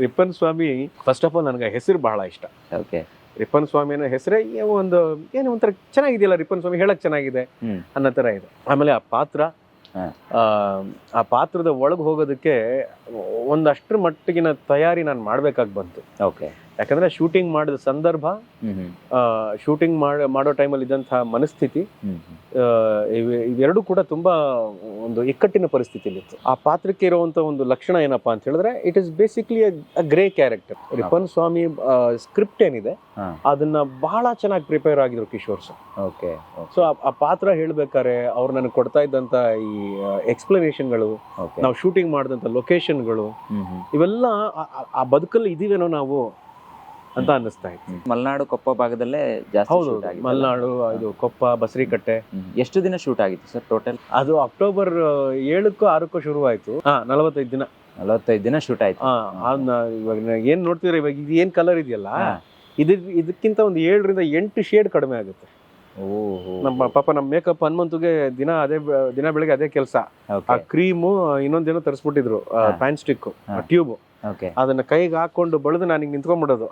Rippan Swamy first of all ನನಗೆ ಹೆಸರು ಬಹಳ ಇಷ್ಟ. ಓಕೆ ರಿಪ್ಪನ್ ಸ್ವಾಮಿ ಅನ್ನೋ ಹೆಸರೇ ಒಂದು ಏನೋ ಒಂಥರ ಚೆನ್ನಾಗಿದೆಯಲ್ಲ ರಿಪ್ಪನ್ ಸ್ವಾಮಿ ಹೇಳಕ್ ಚೆನ್ನಾಗಿದೆ ಅನ್ನೋ ಥರ ಇದೆ. ಆಮೇಲೆ ಆ ಪಾತ್ರ ಆ, ಆ ಪಾತ್ರದ ಒಳಗೆ ಹೋಗೋದಕ್ಕೆ ಒಂದಷ್ಟರ ಮಟ್ಟಿಗಿನ ತಯಾರಿ ನಾನು ಮಾಡ್ಬೇಕಾಗಿ ಬಂತು. ಓಕೆ ಯಾಕಂದ್ರೆ ಶೂಟಿಂಗ್ ಮಾಡಿದ ಸಂದರ್ಭ ಶೂಟಿಂಗ್ ಮಾಡೋ ಟೈಮಲ್ಲಿ ಇದ್ದಂತಹ ಮನಸ್ಥಿತಿ ಇವೆರಡೂ ಕೂಡ ತುಂಬಾ ಒಂದು ಇಕ್ಕಟ್ಟಿನ ಪರಿಸ್ಥಿತಿಯಲ್ಲಿತ್ತು. ಆ ಪಾತ್ರಕ್ಕೆ ಇರುವಂತ ಒಂದು ಲಕ್ಷಣ ಏನಪ್ಪಾ ಅಂತ ಹೇಳಿದ್ರೆ it is basically grey character Rippan Swamy script ಏನಿದೆ ಅದನ್ನ ಬಹಳ ಚೆನ್ನಾಗಿ ಪ್ರಿಪೇರ್ ಆಗಿದ್ರು ಕಿಶೋರ್ ಸರ್. ಓಕೆ ಸೊ ಆ ಪಾತ್ರ ಹೇಳ್ಬೇಕಾರೆ ಅವ್ರು ನನಗೆ ಕೊಡ್ತಾ ಇದ್ದಂತ ಈ ಎಕ್ಸ್ಪ್ಲನೇಷನ್ಗಳು ನಾವು ಶೂಟಿಂಗ್ ಮಾಡಿದಂತ ಲೊಕೇಶನ್ಗಳು ಇವೆಲ್ಲ ಆ ಬದುಕಲ್ಲಿ ಇದೀವೇನೋ ನಾವು ಅಂತ ಅನ್ನಿಸ್ತಾ ಇತ್ತು. ಮಲೆನಾಡು ಕೊಪ್ಪ ಭಾಗದಲ್ಲೇ ಜಾಸ್ತಿ ಹೌದು shoot ಆಗಿದ್ದಲ್ಲ? ಮಲೆನಾಡು ಇದು ಕೊಪ್ಪ ಬಸರಿಕಟ್ಟೆ. ಎಷ್ಟು ದಿನ ಶೂಟ್ ಆಗಿತ್ತು ಸರ್ ಟೋಟಲ್ ಅದು ಅಕ್ಟೋಬರ್ ಏಳಕ್ಕೂ ಆರಕ್ಕೂ ಶುರುವಾಯ್ತು. ಹಾ ನಲವತ್ತೈದು ದಿನ. ನಲವತ್ತೈದು ದಿನ ಶೂಟ್ ಆಯ್ತು. ಹಾ ಅದ್ನ ಇವಾಗ ನಾ- ಏನ್ ನೋಡ್ತಿದ್ರೆ ಇವಾಗ ಇದು ಏನ್ ಕಲರ್ ಇದೆಯಲ್ಲ? ಹಾ. ಇದು ಇದಕ್ಕಿಂತ ಒಂದು ಏಳರಿಂದ ಎಂಟು ಶೇಡ್ ಕಡಿಮೆ ಆಗುತ್ತೆ. ಓಹೋ. ನಮ್ಮ ಪಾಪ ನಮ್ಮ ಮೇಕಪ್ ಹನುಮಂತುಗೆ ದಿನ ಅದೇ ಬೆ- ದಿನ ಬೆಳಗ್ಗೆ ಅದೇ ಕೆಲಸ. ಆ ಕ್ರೀಮ್ ಕ್ರೀಮು ಇನ್ನೊಂದೇನೋ ತರಿಸ್ಬಿಟ್ಟಿದ್ರು ಹಾ. ಪ್ಯಾನ್ ಸ್ಟಿಕ್ ಹಾ. ಟ್ಯೂಬ್ ಅದನ್ನ ಕೈಗೆ ಹಾಕೊಂಡು ಬಳದು ನಾನು ಹಿಂಗ್ ನಿಂತ್ಕೊಂಡ್ಬಿಡೋದು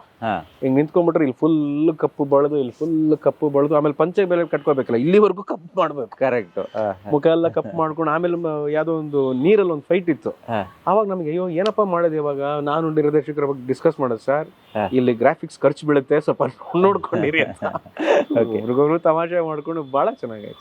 ಹಿಂಗೆ ನಿಂತ್ಕೊಂಡ್ಬಿಟ್ರೆ ಇಲ್ಲಿ ಫುಲ್ ಕಪ್ಪು ಬಳದು ಇಲ್ಲಿ ಫುಲ್ ಕಪ್ಪು ಬಳ್ದು ಆಮೇಲೆ ಪಂಚೆ ಬೆಲೆ ಕಟ್ಕೋಬೇಕಲ್ಲ ಇಲ್ಲಿವರೆಗೂ ಕಪ್ಪು ಮಾಡ್ಬೇಕು. ಕರೆಕ್ಟ್ ಮುಖ ಎಲ್ಲ ಕಪ್ಪು ಮಾಡ್ಕೊಂಡು ಆಮೇಲೆ ಯಾವುದೋ ಒಂದು ನೀರಲ್ಲಿ ಒಂದು ಫೈಟ್ ಇತ್ತು. ಅವಾಗ ನಮ್ಗೆ ಅಯ್ಯೋ ಏನಪ್ಪ ಮಾಡೋದು ಇವಾಗ? ನಾನು ನಿರ್ದೇಶಕರ ಬಗ್ಗೆ ಡಿಸ್ಕಸ್ ಮಾಡೋದು ಸರ್ ಇಲ್ಲಿ ಗ್ರಾಫಿಕ್ಸ್ ಖರ್ಚು ಬೀಳುತ್ತೆ ಸ್ವಲ್ಪ ನೋಡ್ಕೊಂಡಿರಿ ಅಂತ. ತಮಾಷೆ ಮಾಡ್ಕೊಂಡು ಬಹಳ ಚೆನ್ನಾಗಾಯ್ತು.